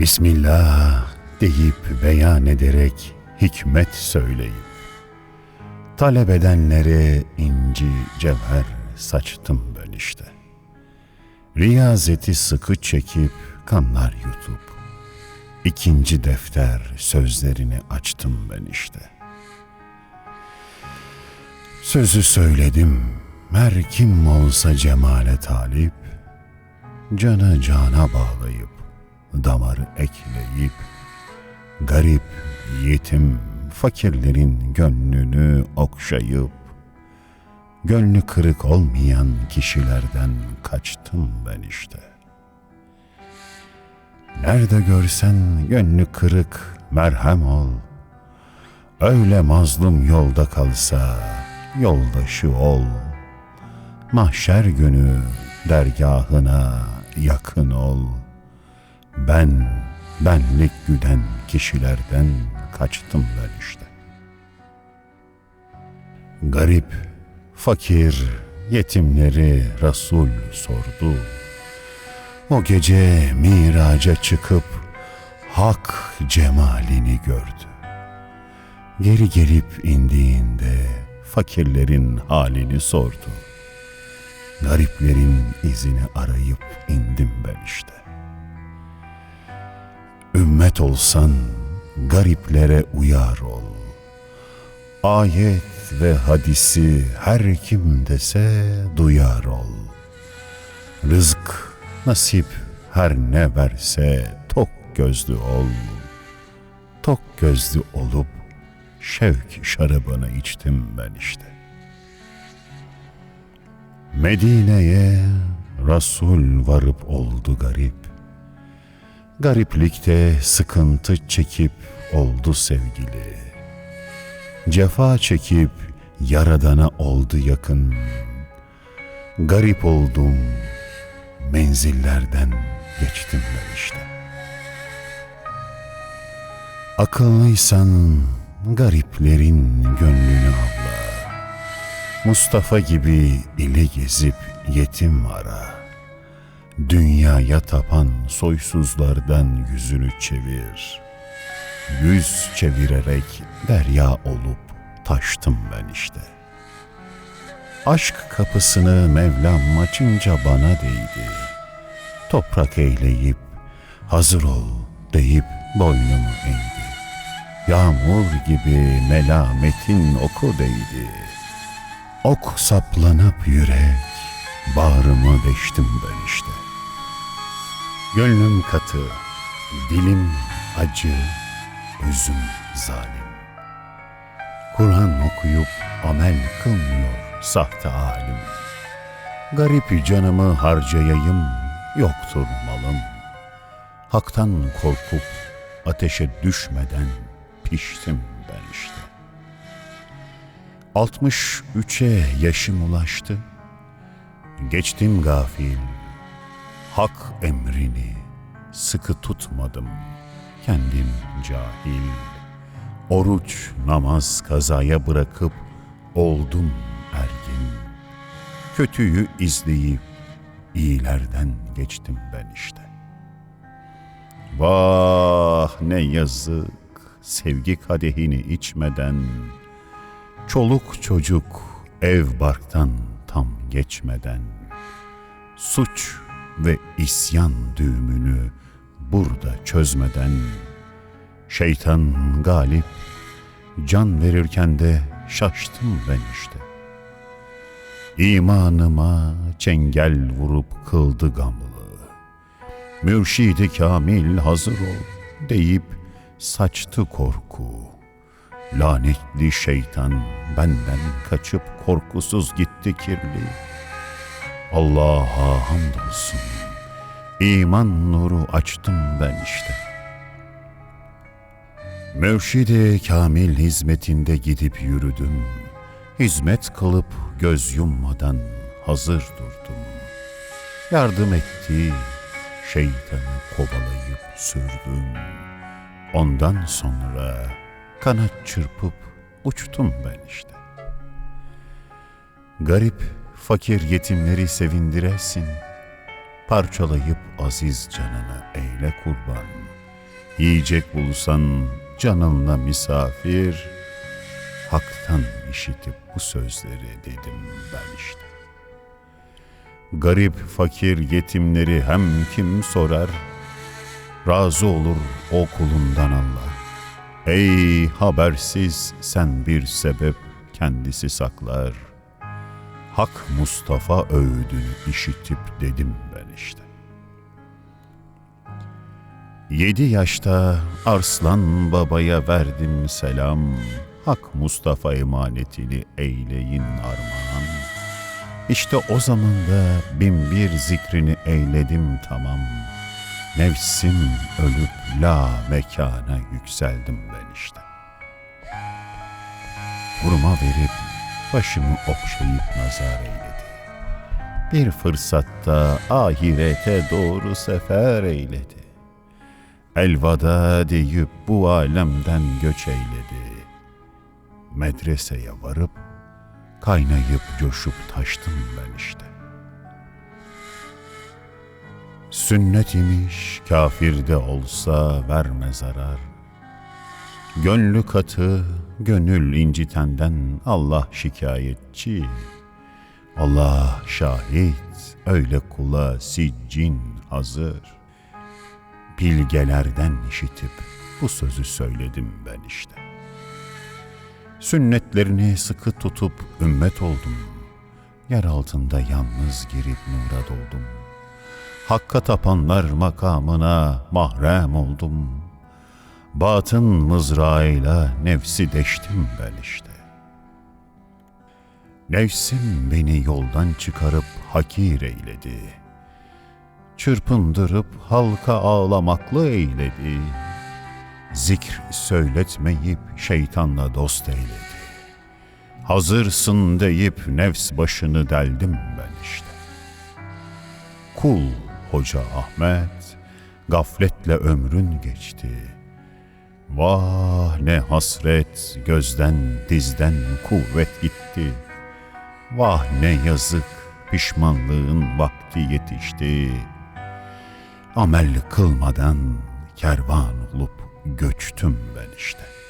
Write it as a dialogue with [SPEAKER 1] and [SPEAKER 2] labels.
[SPEAKER 1] Bismillah deyip beyan ederek hikmet söyleyip talep edenlere inci cevher saçtım ben işte. Riyazeti sıkı çekip kanlar yutup ikinci defter sözlerini açtım ben işte. Sözü söyledim her kim olsa cemale talip canı cana bağlayıp damarı ekleyip garip yetim fakirlerin gönlünü okşayıp gönlü kırık olmayan kişilerden kaçtım ben işte. Nerede görsen gönlü kırık merhem ol. Öyle mazlum yolda kalsa yoldaşı ol. Mahşer günü dergahına yakın ol. Ben benlik güden kişilerden kaçtım ben işte. Garip, fakir, yetimleri Resul sordu. O gece miraca çıkıp hak cemalini gördü. Geri gelip indiğinde fakirlerin halini sordu. Gariplerin izini arayıp indim ben işte. Ümmet olsan gariplere uyar ol. Ayet ve hadisi her kim dese duyar ol. Rızk, nasip her ne verse tok gözlü ol. Tok gözlü olup şevk şarabını içtim ben işte. Medine'ye Resul varıp oldu garip. Gariplikte sıkıntı çekip oldu sevgili. Cefa çekip yaradana oldu yakın. Garip oldum, menzillerden geçtim ben işte. Akıllıysan gariplerin gönlünü avla. Mustafa gibi ili gezip yetim ara. Dünyaya tapan soysuzlardan yüzünü çevir. Yüz çevirerek derya olup taştım ben işte. Aşk kapısını Mevlam açınca bana değdi. Toprak eyleyip hazır ol deyip boynumu eğdi. Yağmur gibi melametin oku değdi. Ok saplanıp yürek, bağrımı deştim ben işte. Gönlüm katı, dilim acı, özüm zalim. Kur'an okuyup amel kılmıyor sahte alim. Garip canımı harcayayım, yoktur malım. Hak'tan korkup ateşe düşmeden piştim ben işte. Altmış üçe yaşım ulaştı. Geçtim gafil. Hak emrini sıkı tutmadım. Kendim cahil. Oruç, namaz kazaya bırakıp oldum ergin. Kötüyü izleyip iyilerden geçtim ben işte. Vah ne yazık sevgi kadehini içmeden Çoluk çocuk ev barktan tam geçmeden Suç ve isyan düğümünü burada çözmeden Şeytan galip can verirken de şaştım ben işte. İmanıma çengel vurup kıldı gamlı. Mürşidi kamil hazır ol deyip saçtı korku. Lanetli şeytan benden kaçıp korkusuz gitti kirli. Allah'a hamdolsun. İman nuru açtım ben işte. Mürşidi kamil hizmetinde gidip yürüdüm. Hizmet kılıp göz yummadan hazır durdum. Yardım etti, şeytanı kovalayıp sürdüm. Ondan sonra kanat çırpıp uçtum ben işte. Garip, fakir yetimleri sevindiresin. Parçalayıp aziz canını eyle kurban. Yiyecek bulsan canınla misafir, haktan işitip bu sözleri dedim ben işte. Garip, fakir, yetimleri hem kim sorar, razı olur o kulundan Allah. Ey habersiz sen bir sebep kendisi saklar. Hak Mustafa övdüğünü işitip dedim ben işte. Yedi yaşta Arslan babaya verdim selam. Hak Mustafa emanetini eyleyin armağan. İşte o zaman da bin bir zikrini eyledim tamam. Nefsim ölüp la mekana yükseldim ben işte. Hurma verip başımı okşayıp nazar eyledi. Bir fırsatta ahirete doğru sefer eyledi. Elvada deyip bu alemden göç eyledi. Medreseye varıp kaynayıp coşup taştım ben işte. Sünnet imiş kafirde olsa verme zarar. Gönlü katı, gönül incitenden Allah şikayetçi. Allah şahit, öyle kula siccin hazır. Bilgelerden işitip bu sözü söyledim ben işte. Sünnetlerini sıkı tutup ümmet oldum. Yer altında yalnız girip nura doldum. Hakka tapanlar makamına mahrem oldum. Batın mızrağıyla nefsi deştim ben işte. Nefsim beni yoldan çıkarıp hakir eyledi. Çırpındırıp halka ağlamaklı eyledi. Zikr söyletmeyip şeytanla dost eyledi. Hazırsın deyip nefs başını deldim ben işte. Kul Hoca Ahmet, gafletle ömrün geçti. Vah ne hasret, gözden dizden kuvvet gitti. Vah ne yazık, pişmanlığın vakti yetişti. Amel kılmadan kervan olup göçtüm ben işte.''